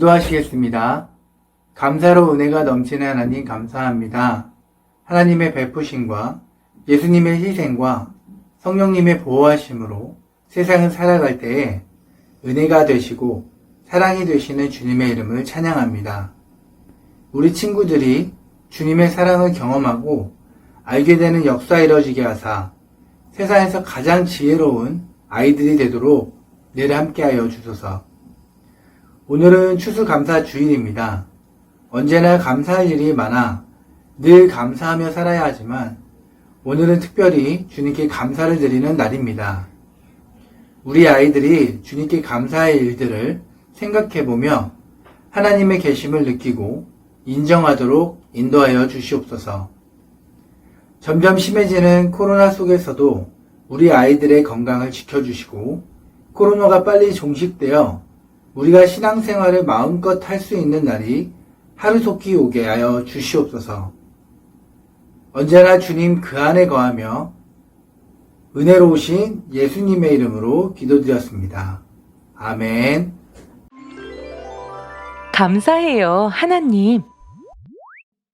기도하시겠습니다. 감사로 은혜가 넘치는 하나님 감사합니다. 하나님의 베푸심과 예수님의 희생과 성령님의 보호하심으로 세상을 살아갈 때에 은혜가 되시고 사랑이 되시는 주님의 이름을 찬양합니다. 우리 친구들이 주님의 사랑을 경험하고 알게 되는 역사 이뤄지게 하사 세상에서 가장 지혜로운 아이들이 되도록 늘 함께하여 주소서. 오늘은 추수감사 주일입니다. 언제나 감사할 일이 많아 늘 감사하며 살아야 하지만 오늘은 특별히 주님께 감사를 드리는 날입니다. 우리 아이들이 주님께 감사할 일들을 생각해보며 하나님의 계심을 느끼고 인정하도록 인도하여 주시옵소서. 점점 심해지는 코로나 속에서도 우리 아이들의 건강을 지켜주시고 코로나가 빨리 종식되어 우리가 신앙생활을 마음껏 할 수 있는 날이 하루속히 오게 하여 주시옵소서. 언제나 주님 그 안에 거하며 은혜로우신 예수님의 이름으로 기도드렸습니다. 아멘. 감사해요, 하나님.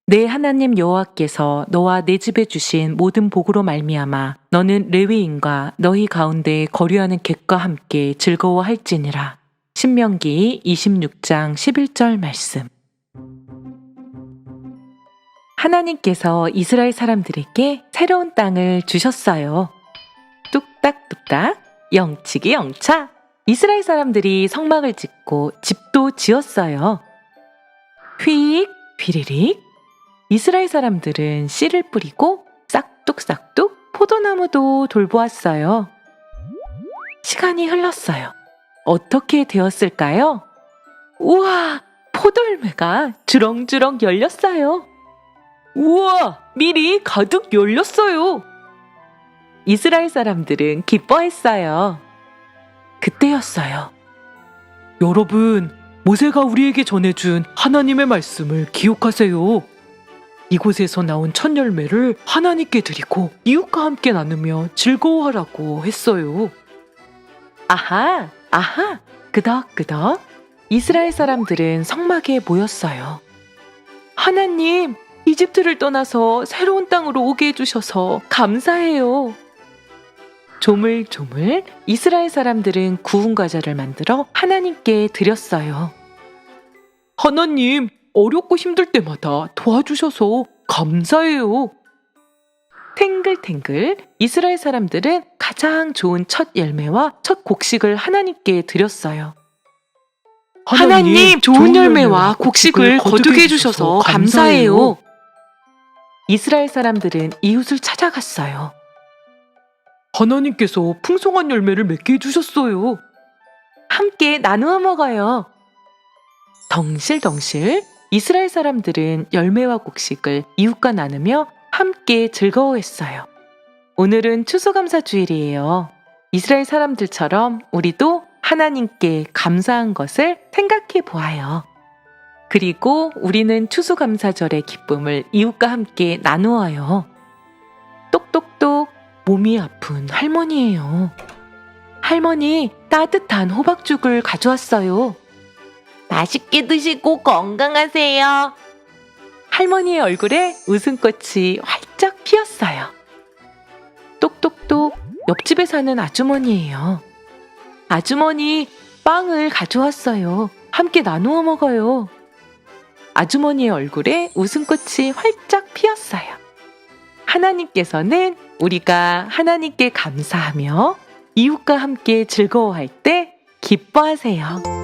내 하나님 여호와께서 너와 내 집에 주신 모든 복으로 말미암아 너는 레위인과 너희 가운데 거류하는 객과 함께 즐거워할지니라. 신명기 26장 11절 말씀. 하나님께서 이스라엘 사람들에게 새로운 땅을 주셨어요. 뚝딱뚝딱, 영치기 영차. 이스라엘 사람들이 성막을 짓고 집도 지었어요. 휙, 휘리릭. 이스라엘 사람들은 씨를 뿌리고 싹둑싹둑 포도나무도 돌보았어요. 시간이 흘렀어요. 어떻게 되었을까요? 우와, 포도열매가 주렁주렁 열렸어요. 우와, 밀이 가득 열렸어요. 이스라엘 사람들은 기뻐했어요. 그때였어요. 여러분, 모세가 우리에게 전해준 하나님의 말씀을 기억하세요. 이곳에서 나온 첫 열매를 하나님께 드리고 이웃과 함께 나누며 즐거워하라고 했어요. 아하, 아하, 끄덕끄덕. 이스라엘 사람들은 성막에 모였어요. 하나님, 이집트를 떠나서 새로운 땅으로 오게 해주셔서 감사해요. 조물조물 이스라엘 사람들은 구운 과자를 만들어 하나님께 드렸어요. 하나님, 어렵고 힘들 때마다 도와주셔서 감사해요. 탱글탱글 이스라엘 사람들은 가장 좋은 첫 열매와 첫 곡식을 하나님께 드렸어요. 하나님, 좋은 열매와 곡식을 거두게 해주셔서 감사해요. 이스라엘 사람들은 이웃을 찾아갔어요. 하나님께서 풍성한 열매를 맺게 해주셨어요. 함께 나누어 먹어요. 덩실덩실 이스라엘 사람들은 열매와 곡식을 이웃과 나누며 함께 즐거워했어요. 오늘은 추수감사 주일이에요. 이스라엘 사람들처럼 우리도 하나님께 감사한 것을 생각해 보아요. 그리고 우리는 추수감사절의 기쁨을 이웃과 함께 나누어요. 똑똑똑 몸이 아픈 할머니예요. 할머니 따뜻한 호박죽을 가져왔어요. 맛있게 드시고 건강하세요. 할머니의 얼굴에 웃음꽃이 활짝 피었어요. 똑똑똑 옆집에 사는 아주머니예요. 아주머니 빵을 가져왔어요. 함께 나누어 먹어요. 아주머니의 얼굴에 웃음꽃이 활짝 피었어요. 하나님께서는 우리가 하나님께 감사하며 이웃과 함께 즐거워할 때 기뻐하세요.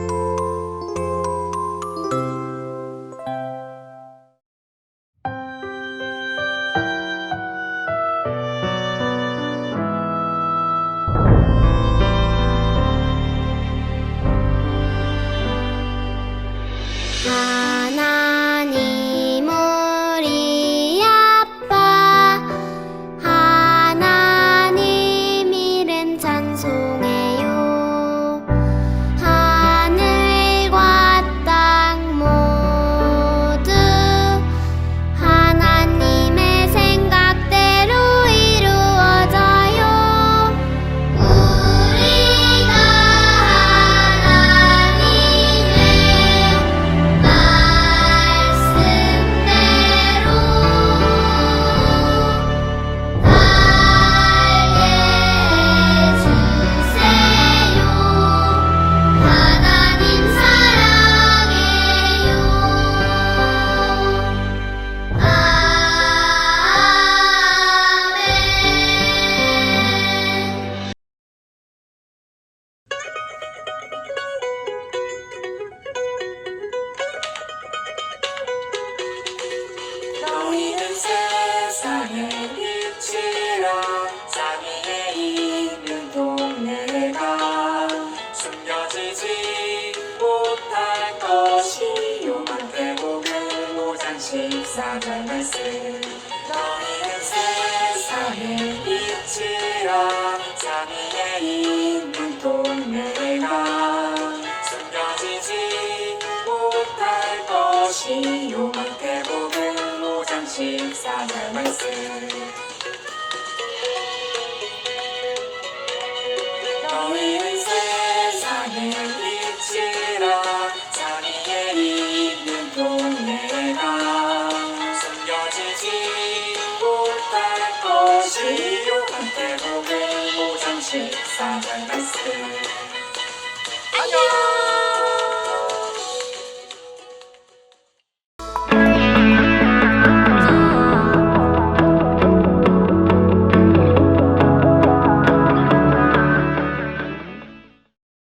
Thank you.